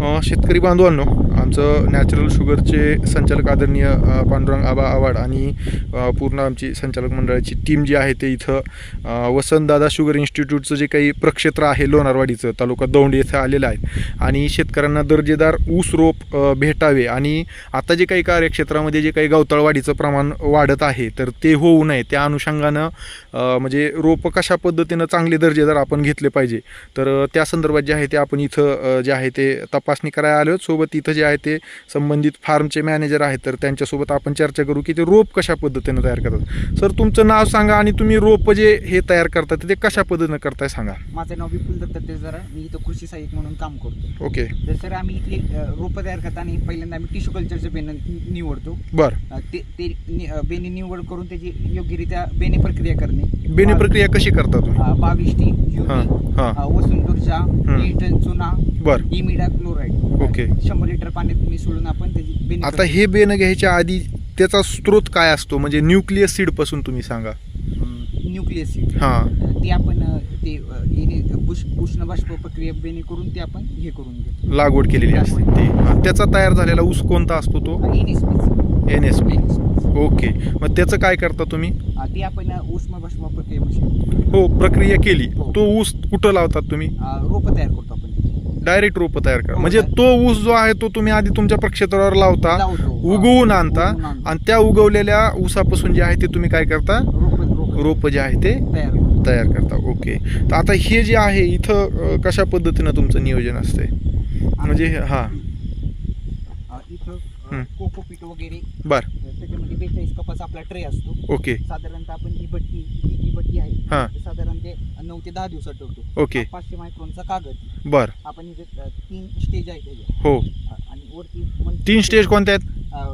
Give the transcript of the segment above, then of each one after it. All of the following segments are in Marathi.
अ, शेतकरी बांधवांनो आमचं नॅचरल शुगरचे संचालक आदरणीय पांडुरंग आबा आवाड आणि पूर्ण आमची संचालक मंडळाची टीम जी आहे ते इथं वसंतदादा शुगर इन्स्टिट्यूटचं जे काही प्रक्षेत्र आहे लोणारवाडीचं तालुका दौंड येथे आलेलं आहे. आणि शेतकऱ्यांना दर्जेदार ऊस रोप भेटावे आणि आता जे काही कार्यक्षेत्रामध्ये जे काही गवताळवाढीचं प्रमाण वाढत आहे तर ते होऊ नये. त्या अनुषंगानं म्हणजे रोपं कशा पद्धतीनं चांगले दर्जेदार आपण घेतले पाहिजे. तर त्या संदर्भात जे आहे ते आपण इथं जे आहे ते तपासणी करायला आलो सोबत इथं जे आहे ते संबंधित फार्मचे मॅनेजर आहेत तर त्यांच्यासोबत आपण चर्चा करू की ते रोप कशा पद्धतीनं तयार करतात. सर तुमचं नाव सांगा आणि तुम्ही रोप जे हे तयार करतात ते कशा पद्धतीनं करताय सांगा. माझं नाव विपुल दत्त जरा. मी इथं कृषी सहाय्यक म्हणून काम करतो. ओके. तर सर आम्ही इथले रोपं तयार करताना पहिल्यांदा आम्ही टिश्यू कल्चरचं बेन निवडतो. बर. ते बेने निवड करून त्याची योग्यरित्या बेने प्रक्रिया करणे. बेने प्रक्रिया कशी करता तुम्ही? बावीस टी चुना बर. इमिडा क्लोराईड. ओके. शंभर लिटर पाण्यात मिसळून आपण त्याची बेने आता हे बेन घ्यायच्या आधी त्याचा स्रोत काय असतो? म्हणजे न्यूक्लियस सीडपासून तुम्ही सांगा. न्यूक्लियस हां. ते आपण अ, ते अ, येणे- उष्- उष्ण बाष्प प्रक्रिया बेने करून ते आपण हे करून घेतो. लागवड केलेली असते ते. हां, त्याचा तयार झालेला ऊस कोणता असतो तो. N S P. ओके. मग त्याचं काय करता तुम्ही? अ, ते आपण अ, उष्ण बाष्प प्रक्रियेमध्ये हो प्रक्रिया केली. हो. तो ऊस कुठं लावतात तुम्ही? रोप तयार करतो आपण. डायरेक्ट रोप तयार करा. हो, म्हणजे तयार. तो ऊस जो आहे तो तुम्ही आधी तुमच्या प्रक्षेत्रावर लावता लावतो. उगवून आणता उगवून आणतो. आणि त्या उगवलेल्या ऊसापासून जे आहे ते तुम्ही काय करता? रोप रोप. रोप जे आहे ते तयार करतो. तयार करता. ओके. तर आता हे जे आहे इथं अ, कशा पद्धतीनं तुमचं नियोजन असते म्हणजे हे- हा. अ, इथं हं. वगैरे. बर. त्याच्यामध्ये बेचाळीस कपाचा आपला ट्रे असतो. ओके. साधारणतः आपण ही बट्टी ही जी बट्टी आहे. हा. साधारण ते नऊ ते दहा दिवसात ठेवतो ओके. पाचशे मायक्रोनचा कागद. बर. आपण इथे अ, तीन स्टेज आहे त्याचे हो. आणि वरती मल्टी- तीन स्टेज कोणत्या आहेत? अ,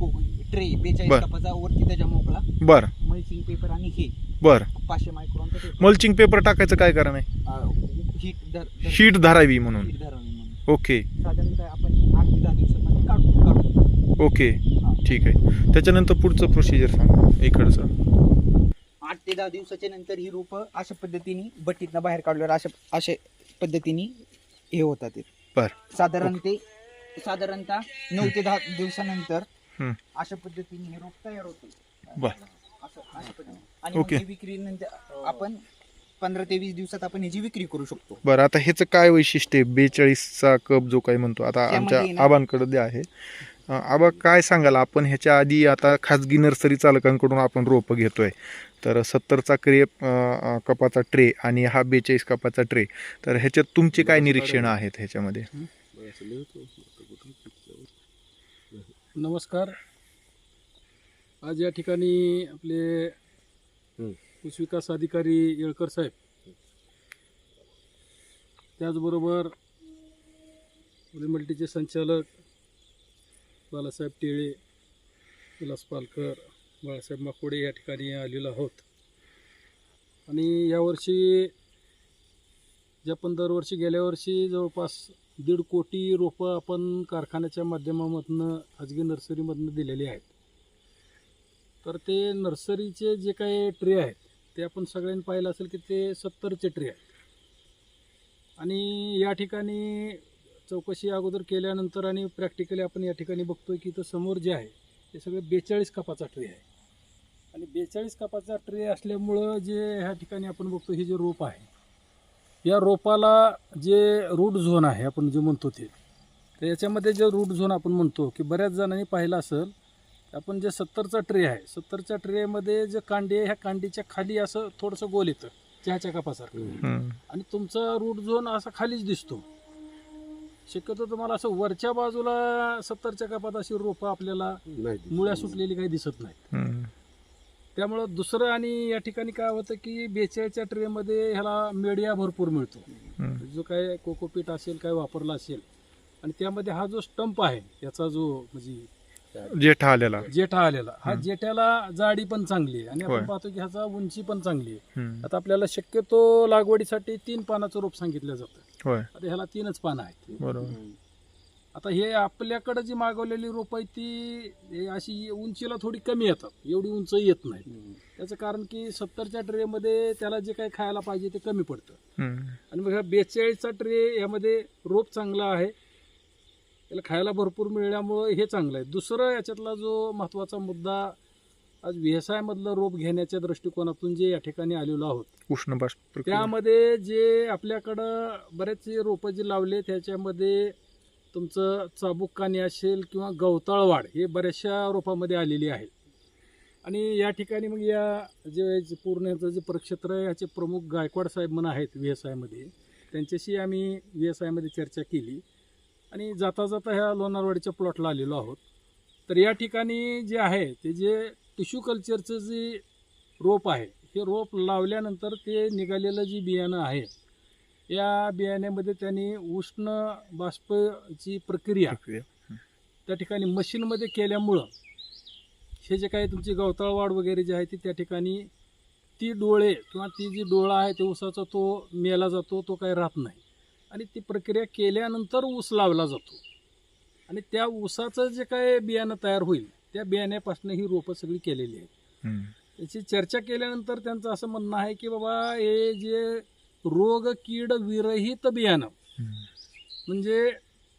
को- ट्रे बेचाळीस बर. कपाचा वरती त्याच्या मोकळा. बर. मल्चिंग पेपर आणि हे. बर. पाचशे मायक्रोनचा पेपर मल्चिंग पेपर टाकायचं काय कारण आहे? हीट धर धर- शीट धरावी म्हणून. हीट धरावी म्हणून. ओके. साधारणतः आपण आठ ते दहा दिवसामध्ये काढू काढू. ओके. हा. ठीक आहे. त्याच्यानंतर पुढचं प्रोसिजर सांगा इकडचं. ते दहा दिवसाच्या नंतर ही रोपं अशा पद्धतीने बट्टीतनं बाहेर काढल्यावर अशा अशा पद्धतीने हे होतात ते. बर. साधारण ते साधारणतः नऊ ते दहा दिवसानंतर. अशा पद्धतीने हे रोप तयार होते. बर. असं अशा पद्धतीने. आणि मग ओके. ही विक्री नंतर आपण पंधरा ते वीस दिवसात आपण ह्याची विक्री करू शकतो. बरं आता ह्याचं काय वैशिष्ट्य आहे? बेचाळीसचा कप जो काही म्हणतो आता त्यामध्ये आमच्या ना- आबांकडे द्या आहे आबा काय सांगाल? आपण ह्याच्या आधी आता खाजगी नर्सरी चालकांकडून आपण रोपं घेतोय. तर सत्तरचा क्रेप अं, कपाचा ट्रे आणि हा बेचाळीस कपाचा ट्रे. तर ह्याच्यात तुमचे काय निरीक्षण आहेत ह्याच्यामध्ये? नमस्कार. आज या ठिकाणी आपले ऊस विकास अधिकारी येळकर साहेब. त्याचबरोबर मल्टीचे संचालक बालासाहेब टिळे विलास पालकर बाळासाहेब माकोडे या ठिकाणी आलेलो आहोत. आणि यावर्षी जे आपण दरवर्षी गेल्या वर्षी जवळपास दीड कोटी रोपं आपण कारखान्याच्या माध्यमामधनं खाजगी नर्सरीमधनं दिलेली आहेत. तर ते नर्सरीचे जे काही ट्रे आहेत ते आपण सगळ्यांनी पाहिलं असेल की ते सत्तरचे ट्रे आहेत. आणि या ठिकाणी चौकशी अगोदर केल्यानंतर आणि प्रॅक्टिकली आपण या ठिकाणी बघतोय की इथं समोर जे आहे ते सगळे बेचाळीस कपाचा ट्रे आहे. आणि बेचाळीस कपाचा ट्रे असल्यामुळं जे ह्या ठिकाणी आपण बघतो हे जे रोप आहे या रोपाला जे रूट झोन आहे आपण जे म्हणतो ते तर याच्यामध्ये जे रूट झोन आपण म्हणतो की बऱ्याच जणांनी पाहिलं असेल आपण जे सत्तरचा ट्रे आहे सत्तरच्या ट्रेमध्ये जे कांडी आहे ह्या कांडीच्या खाली असं थोडंसं गोल येतं चहाच्या कापासारखं. आणि तुमचा रूट झोन असा खालीच दिसतो. शक्यतो तुम्हाला असं वरच्या बाजूला सत्तरच्या कापात अशी रोपं आपल्याला मुळ्या सुटलेली काही दिसत नाही. त्यामुळं दुसरं आणि या ठिकाणी काय होतं की बेचाळीसच्या ट्रेमध्ये ह्याला मीडिया भरपूर मिळतो. जो काय कोकोपीट असेल काय वापरला असेल आणि त्यामध्ये हा जो स्टंप आहे याचा जो म्हणजे जेठा आलेला जेठा आलेला हा. जेठ्याला जाडी पण चांगली आहे आणि. आपण पाहतो की ह्याचा उंची पण चांगली आहे. आता आपल्याला शक्यतो लागवडीसाठी तीन पानाचं रोप सांगितलं जातं होय. आता ह्याला तीनच पानं आहेत. बरोबर. आता हे आपल्याकडे जी मागवलेली रोपं आहेत ती हे अशी उंचीला थोडी कमी येतात. एवढी उंच येत नाही. त्याचं कारण की सत्तरच्या ट्रेमध्ये त्याला जे काही खायला पाहिजे ते कमी पडतं. हम्म. आणि मग ह्या बेचाळीसचा ट्रे यामध्ये रोप चांगला आहे. त्याला खायला भरपूर मिळाल्यामुळं हे चांगलं आहे. दुसरं याच्यातला जो महत्त्वाचा मुद्दा आज व्यवसायामधलं रोप घेण्याच्या दृष्टिकोनातून जे या ठिकाणी आलेलो आहोत उष्ण बाष्प. त्यामध्ये जे आपल्याकडं बरेचसे रोपं जे लावले त्याच्यामध्ये तुमचं चाबुक्कानी असेल किंवा गवताळवाड हे बऱ्याचशा रोपामध्ये आलेली आहे. आणि या ठिकाणी मग या जे जे पूर्ण याचं जे प्रक्षेत्र आहे याचे प्रमुख गायकवाड साहेब म्हणून आहेत व्ही एस आयमध्ये त्यांच्याशी आम्ही व्ही एस आयमध्ये चर्चा केली. आणि जाता जाता ह्या लोणारवाडीच्या प्लॉटला आलेलो आहोत. तर या ठिकाणी जे आहे ते जे टिश्यू कल्चरचं जे रोप आहे हे रोप लावल्यानंतर ते निघालेलं जे बियाणं आहे या बियाण्यामध्ये त्यांनी उष्ण बाष्पची प्रक्रिया त्या ठिकाणी मशीनमध्ये केल्यामुळं हे जे काही तुमची गवताळवाढ वगैरे जे आहे ती त्या ठिकाणी ती डोळे किंवा ती जी डोळा आहे ते ऊसाचा तो मेला जातो तो काही राहत नाही. आणि ती प्रक्रिया केल्यानंतर ऊस लावला जातो. आणि त्या ऊसाचं जे काय बियाणं तयार होईल त्या बियाण्यापासून ही रोपं सगळी केलेली आहेत. याची चर्चा केल्यानंतर त्यांचं असं म्हणणं आहे की बाबा हे जे रोग कीड विरहित बियाणं. म्हणजे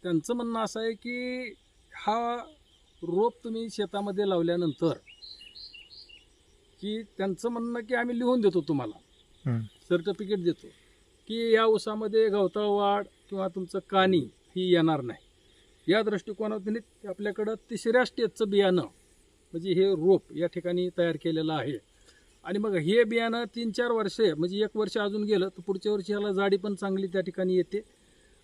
त्यांचं म्हणणं असं आहे की हा रोप तुम्ही शेतामध्ये लावल्यानंतर की त्यांचं म्हणणं की आम्ही लिहून देतो तुम्हाला. सर्टिफिकेट देतो की या ऊसामध्ये गवताळवाढ किंवा तुमचं कानी ही येणार नाही या दृष्टिकोनातून आपल्याकडं तिसऱ्या स्टेजचं बियाणं म्हणजे हे रोप या ठिकाणी तयार केलेलं आहे. आणि मग हे बियाणं तीन चार वर्षे म्हणजे एक वर्ष अजून गेलं तर पुढच्या वर्षी ह्याला जाडी पण चांगली त्या ठिकाणी येते.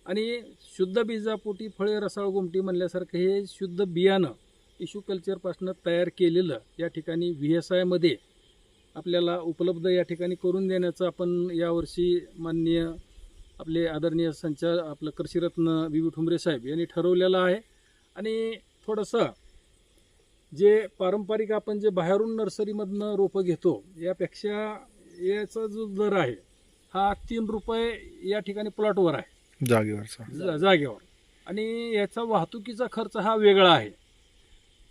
आणि शुद्ध बीजापोटी फळे रसाळ गोमटी म्हणल्यासारखं हे शुद्ध बियाणं इशू कल्चरपासून तयार केलेलं या ठिकाणी व्ही एस आयमध्ये आपल्याला उपलब्ध या ठिकाणी करून देण्याचं आपण यावर्षी माननीय आपले आदरणीय संचार आपलं कृषीरत्न वि वि ठुमरे साहेब यांनी ठरवलेलं आहे. आणि थोडंसं जे पारंपरिक आपण जे बाहेरून नर्सरीमधनं रोपं घेतो यापेक्षा याचा जो दर आहे हा तीन रुपये या ठिकाणी प्लॉटवर आहे. जागेवरचा. जा- जागेवर. आणि याचा वाहतुकीचा खर्च हा वेगळा आहे.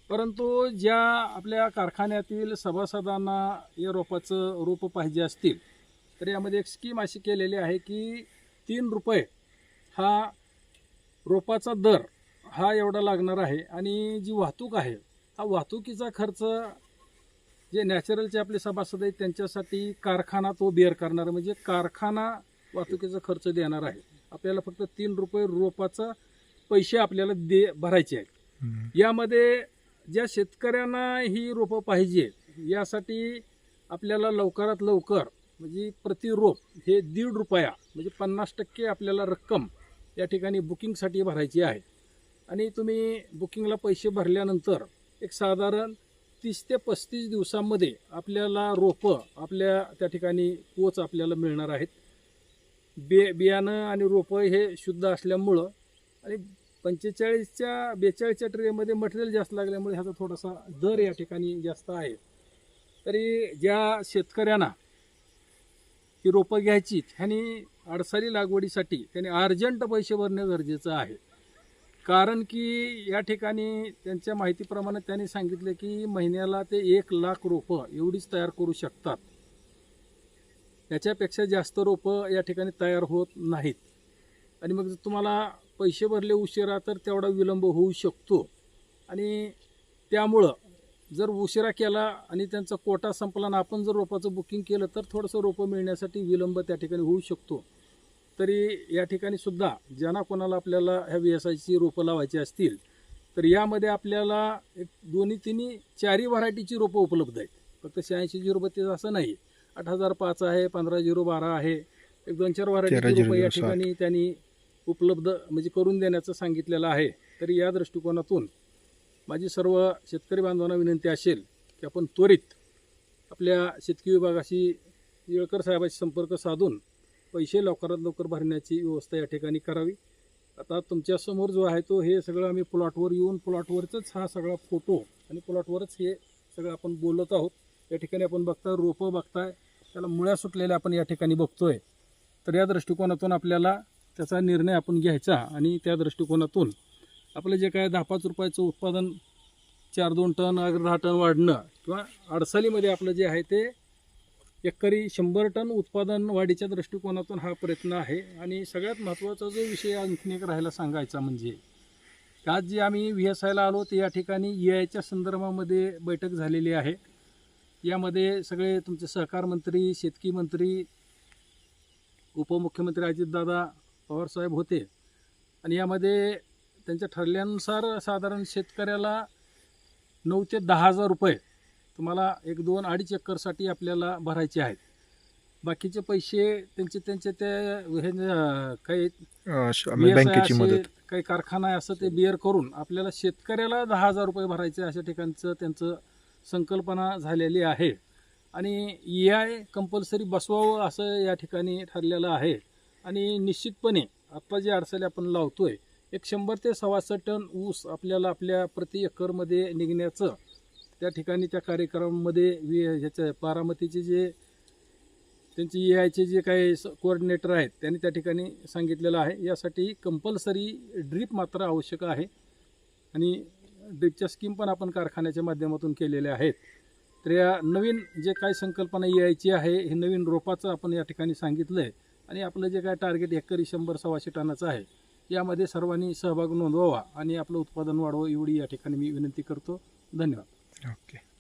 परंतु ज्या आपल्या कारखान्यातील सभासदांना या रोपाचं रोपं पाहिजे असतील तर यामध्ये एक स्कीम अशी केलेली आहे की तीन रुपये हा रोपाचा दर हा एवढा लागणार आहे. आणि जी वाहतूक आहे हा वाहतुकीचा खर्च जे नॅचरलचे आपले सभासद आहेत त्यांच्यासाठी कारखाना तो बेअर करणार. म्हणजे कारखाना वाहतुकीचा खर्च देणार आहे. आपल्याला फक्त तीन रुपये रोपाचा पैसे आपल्याला दे भरायचे आहेत. यामध्ये ज्या शेतकऱ्यांना ही रोपं पाहिजे यासाठी आपल्याला लवकरात लवकर म्हणजे प्रति रोप हे दीड रुपया म्हणजे पन्नास टक्के आपल्याला रक्कम या ठिकाणी बुकिंगसाठी भरायची आहे. आणि तुम्ही बुकिंगला पैसे भरल्यानंतर एक साधारण तीस ते पस्तीस दिवसांमध्ये आपल्याला रोपं आपल्या त्या ठिकाणी पोच आपल्याला मिळणार आहेत. बे बियाणं आणि रोपं हे शुद्ध असल्यामुळं आणि पंचेचाळीसच्या बेचाळीसच्या ट्रेमध्ये मटेरियल जास्त लागल्यामुळे ह्याचा थोडासा दर या ठिकाणी जास्त आहे. तरी ज्या शेतकऱ्यांना ही रोपं घ्यायची ह्यांनी अडसाली लागवडीसाठी त्यांनी अर्जंट पैसे भरणे गरजेचं आहे. कारण की या ठिकाणी त्यांच्या माहितीप्रमाणे त्यांनी सांगितले की महिन्याला ते एक लाख रोपं एवढीच तयार करू शकतात. त्याच्यापेक्षा जास्त रोपं या ठिकाणी तयार होत नाहीत. आणि मग जर तुम्हाला पैसे भरले उशिरा तर तेवढा विलंब होऊ शकतो. आणि त्यामुळं जर उशिरा केला आणि त्यांचा कोटा संपला आणि आपण जर रोपाचं बुकिंग केलं तर थोडंसं रोपं मिळण्यासाठी विलंब त्या ठिकाणी होऊ शकतो. तरी या ठिकाणी सुद्धा ज्यांना कोणाला आपल्याला ह्या व्यवसायाची रोपं लावायची असतील तर यामध्ये आपल्याला एक दोन्ही तिन्ही चारही व्हरायटीची रोपं उपलब्ध आहेत. फक्त शहाऐंशी झिरो बत्तीस असं नाही. आठ हजार पाच आहे पंधरा झिरो बारा आहे. एक दोन चार व्हरायटीची रोपं या. ठिकाणी त्यांनी उपलब्ध म्हणजे करून देण्याचं सांगितलेलं आहे. तरी या दृष्टिकोनातून माझी सर्व शेतकरी बांधवांना विनंती असेल की आपण त्वरित आपल्या शेतकी विभागाशी येळकर साहेबाशी संपर्क साधून पैसे लवकरात लवकर भरण्याची व्यवस्था या ठिकाणी करावी. आता तुमच्यासमोर जो आहे तो हे सगळं आम्ही प्लॉटवर येऊन प्लॉटवरच हा सगळा फोटो आणि प्लॉटवरच हे सगळं आपण बोलत आहोत. या ठिकाणी आपण बघता रोपं बघताय त्याला मुळ्या सुटलेल्या आपण या ठिकाणी बघतोय. तर या दृष्टिकोनातून आपल्याला त्याचा निर्णय आपण घ्यायचा आणि त्या दृष्टिकोनातून आपलं जे काय दहा पाच रुपयाचं उत्पादन चार दोन टन अगर दहा टन वाढणं किंवा अडसालीमध्ये आपलं जे आहे ते एकरी शंभर टन उत्पादन वाढीच्या दृष्टिकोनातून हा प्रयत्न आहे. आणि सगळ्यात महत्त्वाचा जो विषय आणखीन एक राहायला सांगायचा म्हणजे आज जे आम्ही व्ही एस आयला आलो ते या ठिकाणी ई आयच्या संदर्भामध्ये बैठक झालेली आहे. यामध्ये सगळे तुमचे सहकार मंत्री शेतकी मंत्री उपमुख्यमंत्री अजितदादा पवारसाहेब होते. आणि यामध्ये त्यांच्या ठरल्यानुसार साधारण शेतकऱ्याला नऊ ते दहा हजार रुपये तुम्हाला एक दोन अडीच एकरसाठी आपल्याला भरायचे आहेत. बाकीचे पैसे त्यांचे त्यांचे ते हे काही बँकेची मदत. काही कारखाना आहे असं ते बिअर करून आपल्याला शेतकऱ्याला दहा हजार रुपये भरायचे अशा ठिकाणचं त्यांचं संकल्पना झालेली आहे. आणि ए आय कंपल्सरी बसवावं असं या ठिकाणी ठरलेलं आहे. आणि निश्चितपणे आत्ता जे अडचणी आपण लावतोय एक शंभर ते सव्वाशे टन ऊस आपल्याला आपल्या प्रति एकरमध्ये निघण्याचं त्या ठिकाणी त्या कार्यक्रमामध्ये वि ह्याच्या बारामतीचे जे त्यांचे ए आयचे जे काही कोऑर्डिनेटर आहेत त्यांनी त्या ठिकाणी सांगितलेलं आहे. यासाठी कंपल्सरी ड्रीप मात्र आवश्यक आहे. आणि ड्रीपच्या स्कीम पण आपण कारखान्याच्या माध्यमातून केलेल्या आहेत. तर या नवीन जे काही संकल्पना ए आयची आहे हे नवीन रोपाचं आपण या ठिकाणी सांगितलं आहे आणि आपलं जे काय टार्गेट एकरी शंभर सव्वाशे टनाचं आहे यामध्ये सर्वांनी सहभाग नोंदवावा आणि आपलं उत्पादन वाढवा एवढी या ठिकाणी मी विनंती करतो. धन्यवाद. ओके.